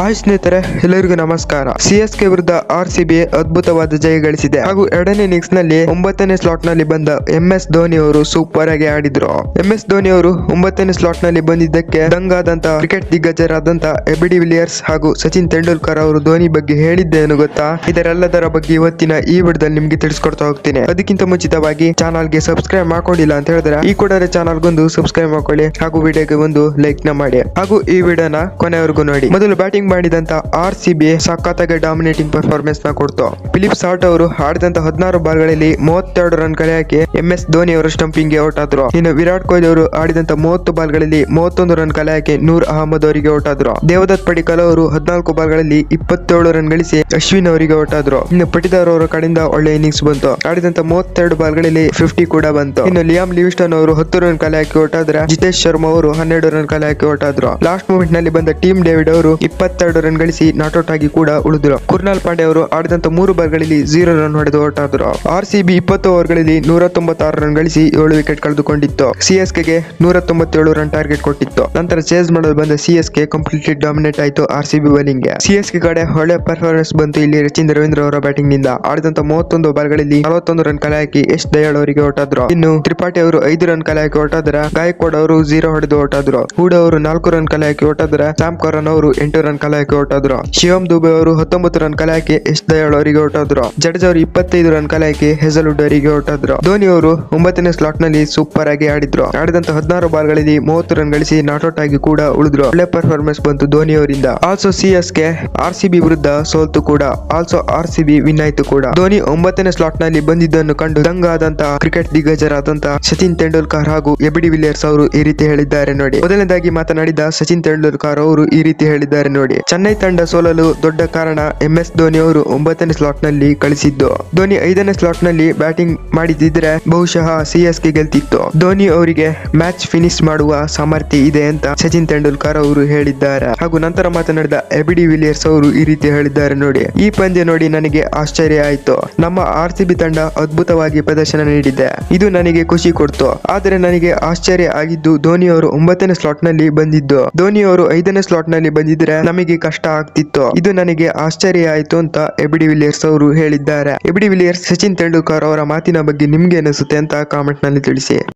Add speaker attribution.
Speaker 1: Hi ಸ್ನೇಹಿತರೆ, ಎಲ್ಲರಿಗೂ ನಮಸ್ಕಾರ. ಸಿಎಸ್ಕೆ ವಿರುದ್ಧ ಆರ್ ಸಿ ಬಿ ಅದ್ಭುತವಾದ ಜಯ ಗಳಿಸಿದೆ. ಹಾಗೂ ಎರಡನೇ ಇನ್ನಿಂಗ್ಸ್ನಲ್ಲಿ ಒಂಬತ್ತನೇ ಸ್ಲಾಟ್ನಲ್ಲಿ ಬಂದ ಎಂ ಎಸ್ ಧೋನಿ ಅವರು ಸೂಪರ್ ಆಗಿ ಆಡಿದ್ರು. ಎಂ ಎಸ್ ಧೋನಿ ಅವರು ಒಂಬತ್ತನೇ ಸ್ಲಾಟ್ನಲ್ಲಿ ಬಂದಿದ್ದಕ್ಕೆ ದಂಗಾದಂತ ಕ್ರಿಕೆಟ್ ದಿಗ್ಗಜರಾದಂತ ಎಬಿಡಿ ವಿಲಿಯರ್ಸ್ ಹಾಗೂ ಸಚಿನ್ ತೆಂಡೂಲ್ಕರ್ ಅವರು ಧೋನಿ ಬಗ್ಗೆ ಹೇಳಿದ್ದೇನು ಗೊತ್ತಾ? ಇದರೆಲ್ಲದರ ಬಗ್ಗೆ ಇವತ್ತಿನ ಈ ವಿಡಿಯೋದಲ್ಲಿ ನಿಮ್ಗೆ ತಿಳಿಸ್ಕೊಡ್ತಾ ಹೋಗ್ತೀನಿ. ಅದಕ್ಕಿಂತ ಮುಂಚಿತವಾಗಿ ಚಾನಲ್ಗೆ ಸಬ್ಸ್ಕ್ರೈಬ್ ಮಾಡ್ಕೊಂಡಿಲ್ಲ ಅಂತ ಹೇಳಿದ್ರೆ, ಈ ಕೂಡಲೇ ಚಾನಲ್ಗೊಂದು ಸಬ್ಸ್ಕ್ರೈಬ್ ಮಾಡ್ಕೊಳ್ಳಿ ಹಾಗೂ ವಿಡಿಯೋಗೆ ಒಂದು ಲೈಕ್ನ ಮಾಡಿ. ಹಾಗೂ ಈ ವಿಡಿಯೋನ ಕೊನೆವರೆಗೂ ನೋಡಿ. ಮೊದಲು ಬ್ಯಾಟಿಂಗ್ ಮಾಡಿದಂತ ಆರ್ ಸಿ ಬಿ ಸಖತ್ತಾಗಿ ಡಾಮಿನೇಟಿಂಗ್ ಪರ್ಫಾರ್ಮೆನ್ಸ್ನ ಕೊಡ್ತು. ಫಿಲಿಪ್ ಸಾಟ್ ಅವರು ಆಡಿದಂತ ಹದಿನಾರು ಬಾಲ್ಗಳಲ್ಲಿ ಮೂವತ್ತೆರಡು ರನ್ ಕಲೆ ಹಾಕಿ ಎಂ ಎಸ್ ಧೋನಿ ಅವರು ಸ್ಟಂಪಿಂಗ್ಗೆ ಔಟ್ ಆದ್ರು ಇನ್ನು ವಿರಾಟ್ ಕೊಹ್ಲಿ ಅವರು ಆಡಿದಂತ ಮೂವತ್ತು ಬಾಲ್ಗಳಲ್ಲಿ ಮೂವತ್ತೊಂದು ರನ್ ಕಲೆ ಹಾಕಿ ನೂರ್ ಅಹಮದ್ ಅವರಿಗೆ ಔಟ್ ಆದ್ರು ದೇವದತ್ ಪಡಿಕಲ್ ಅವರು ಹದಿನಾಲ್ಕು ಬಾಲ್ಗಳಲ್ಲಿ ಇಪ್ಪತ್ತೇಳು ರನ್ ಗಳಿಸಿ ಅಶ್ವಿನ್ ಅವರಿಗೆ ಔಟ್ ಆದ್ರು ಇನ್ನು ಪಟಿದಾರ್ ಅವರ ಕಡೆಯಿಂದ ಒಳ್ಳೆ ಇನ್ನಿಂಗ್ಸ್ ಬಂತು. ಆಡಿದಂತ ಮೂವತ್ತೆರಡು ಬಾಲ್ಗಳಲ್ಲಿ ಫಿಫ್ಟಿ ಕೂಡ ಬಂತು. ಇನ್ನು ಲಿಯಾಮ್ ಲಿವಿಸ್ಟನ್ ಅವರು ಹತ್ತು ರನ್ ಕಲೆ ಹಾಕಿ ಆದ್ರೆ ಜಿತೇಶ್ ಶರ್ಮಾ ಅವರು ಹನ್ನೆರಡು ರನ್ ಕಲೆ ಹಾಕಿ ಆದ್ರು ಲಾಸ್ಟ್ ಮೂಮೆಂಟ್ನಲ್ಲಿ ಬಂದ ಟೀಮ್ ಡೇವಿಡ್ ಅವರು ಇಪ್ಪತ್ತೆರಡು ರನ್ ಗಳಿಸಿ ನಾಟ್ಔಟ್ ಆಗಿ ಕೂಡ ಉಳಿದ್ರು ಕುರ್ನಾಲ್ ಪಾಂಡೆ ಅವರು ಆಡಿದಂತ ಮೂರು ಬಾರ್ಗಳಲ್ಲಿ ಜೀರೋ ರನ್ ಹೊಡೆದು ಔಟ್ ಆದ್ರು ಆರ್ ಸಿಬಿ ಇಪ್ಪತ್ತು ಓವರ್ಗಳಲ್ಲಿ ನೂರ ತೊಂಬತ್ತಾರು ರನ್ ಗಳಿಸಿ ಏಳು ವಿಕೆಟ್ ಕಳೆದುಕೊಂಡಿತ್ತು. ಸಿಎಸ್ಕೆಗೆ ನೂರ ತೊಂಬತ್ತೇಳು ರನ್ ಟಾರ್ಗೆಟ್ ಕೊಟ್ಟಿತ್ತು. ನಂತರ ಚೇಸ್ ಮಾಡಲು ಬಂದ ಸಿಎಸ್ಕೆ ಕಂಪ್ಲೀಟ್ಲಿ ಡಾಮಿನೇಟ್ ಆಯಿತು ಆರ್ ಸಿ ಗೆ. ಸಿಎಸ್ಕೆ ಕಡೆ ಒಳ್ಳೆ ಪರ್ಫಾರ್ಮೆನ್ಸ್ ಬಂತು ಇಲ್ಲಿ ರಚಿನ್ ರವೀಂದ್ರ ಅವರ ಬ್ಯಾಟಿಂಗ್ನಿಂದ ಆಡಿದಂತ ಮೂವತ್ತೊಂದು ಬಾಲ್ಗಳಲ್ಲಿ ನಲವತ್ತೊಂದು ರನ್ ಕಲೆ ಹಾಕಿ ಎಸ್ ದಯಾಳ್ ಅವರಿಗೆ ಔಟ್ ಆದ್ರು ಇನ್ನು ತ್ರಿಪಾಠಿ ಅವರು ಐದು ರನ್ ಕಲೆ ಹಾಕಿ ಆದ್ರ ಗಾಯಕ್ವಾಡ್ ಅವರು ಜೀರೋ ಹೊಡೆದು ಆದ್ರು ಹೂಡ ಅವರು ನಾಲ್ಕು ರನ್ ಕಲೆ ಹಾಕಿ ಆದ್ರ ಸ್ಯಾಮ್ ಕರನ್ ಅವರು ಎಂಟು ರನ್ ಹಾಕಿ ಔಟ್ ಆದ್ರು ಶಿವಮ್ ದುಬೆ ಅವರು ಹತ್ತೊಂಬತ್ತು ರನ್ ಕಲೆ ಹಾಕಿ ಎಸ್ ದಯಾಳ್ ಅವರಿಗೆ ಔಟ್ ಆದ್ರು ಜಡೇಜ್ ಅವರು ಇಪ್ಪತ್ತೈದು ರನ್ ಕಲೆ ಹಾಕಿ ಹೆಸಲ್ವುಡ್ ಅವರಿಗೆ ಔಟ್ ಆದ್ರು ಧೋನಿ ಅವರು ಒಂಬತ್ತನೇ ಸ್ಲಾಟ್ನಲ್ಲಿ ಸೂಪರ್ ಆಗಿ ಆಡಿದ್ರು. ಆಡಿದಂತ ಹದಿನಾರು ಬಾಲ್ಗಳಲ್ಲಿ ಮೂವತ್ತು ರನ್ ಗಳಿಸಿ ನಾಟ್ಔಟ್ ಆಗಿ ಕೂಡ ಉಳಿದ್ರು. ಒಳ್ಳೆ ಪರ್ಫಾರ್ಮೆನ್ಸ್ ಬಂತು ಧೋನಿ ಅವರಿಂದ also C S K R C B ವಿರುದ್ಧ ಸೋಲ್ತು ಕೂಡ. Also R C B win ಆಯ್ತು ಕೂಡ. ಧೋನಿ ಒಂಬತ್ತನೇ ಸ್ಲಾಟ್ನಲ್ಲಿ ಬಂದಿದ್ದನ್ನು ಕಂಡು ದಂಗಾದಂತ ಕ್ರಿಕೆಟ್ ದಿಗ್ಗಜರಾದಂತ ಸಚಿನ್ ತೆಂಡೂಲ್ಕರ್ ಹಾಗೂ ಎಬಿಡಿ ವಿಲಿಯರ್ಸ್ ಅವರು ಈ ರೀತಿ ಹೇಳಿದ್ದಾರೆ ನೋಡಿ. ಮೊದಲನೇದಾಗಿ ಮಾತನಾಡಿದ ಸಚಿನ್ ತೆಂಡೂಲ್ಕರ್ ಅವರು ಈ ರೀತಿ ಹೇಳಿದ್ದಾರೆ ನೋಡಿ. ಚೆನ್ನೈ ತಂಡ ಸೋಲಲು ದೊಡ್ಡ ಕಾರಣ ಎಂ ಎಸ್ ಧೋನಿ ಅವರು ಒಂಬತ್ತನೇ ಸ್ಲಾಟ್ನಲ್ಲಿ ಕಳಿಸಿದ್ದು. ಧೋನಿ ಐದನೇ ಸ್ಲಾಟ್ನಲ್ಲಿ ಬ್ಯಾಟಿಂಗ್ ಮಾಡಿದಿದ್ರೆ ಬಹುಶಃ ಸಿಎಸ್ಗೆ ಗೆಲ್ತಿತ್ತು. ಧೋನಿ ಅವರಿಗೆ ಮ್ಯಾಚ್ ಫಿನಿಶ್ ಮಾಡುವ ಸಾಮರ್ಥ್ಯ ಇದೆ ಅಂತ ಸಚಿನ್ ತೆಂಡೂಲ್ಕರ್ ಅವರು ಹೇಳಿದ್ದಾರೆ. ಹಾಗೂ ನಂತರ ಮಾತನಾಡಿದ ಎಬಿಡಿ ವಿಲಿಯರ್ಸ್ ಅವರು ಈ ರೀತಿ ಹೇಳಿದ್ದಾರೆ ನೋಡಿ. ಈ ಪಂದ್ಯ ನೋಡಿ ನನಗೆ ಆಶ್ಚರ್ಯ ಆಯ್ತು. ನಮ್ಮ ಆರ್ ಸಿ ತಂಡ ಅದ್ಭುತವಾಗಿ ಪ್ರದರ್ಶನ ನೀಡಿದೆ. ಇದು ನನಗೆ ಖುಷಿ ಕೊಡ್ತು. ಆದರೆ ನನಗೆ ಆಶ್ಚರ್ಯ ಆಗಿದ್ದು ಧೋನಿ ಅವರು ಒಂಬತ್ತನೇ ಸ್ಲಾಟ್ನಲ್ಲಿ ಬಂದಿದ್ದು. ಧೋನಿ ಅವರು ಐದನೇ ಸ್ಲಾಟ್ನಲ್ಲಿ ಬಂದಿದ್ರೆ ನಮಗೆ ಕಷ್ಟ ಆಗ್ತಿತ್ತು? ಇದು ನನಗೆ ಆಶ್ಚರ್ಯ ಆಯ್ತು ಅಂತ ಎಬಿಡಿ ವಿಲಿಯರ್ಸ್ ಅವರು ಹೇಳಿದ್ದಾರೆ. ಎಬಿಡಿ ವಿಲಿಯರ್ಸ್, ಸಚಿನ್ ತೆಂಡೂಲ್ಕರ್ ಅವರ ಮಾತಿನ ಬಗ್ಗೆ ನಿಮ್ಗೆ ಅನಿಸುತ್ತೆ ಅಂತ ಕಾಮೆಂಟ್ನಲ್ಲಿ ತಿಳಿಸಿ.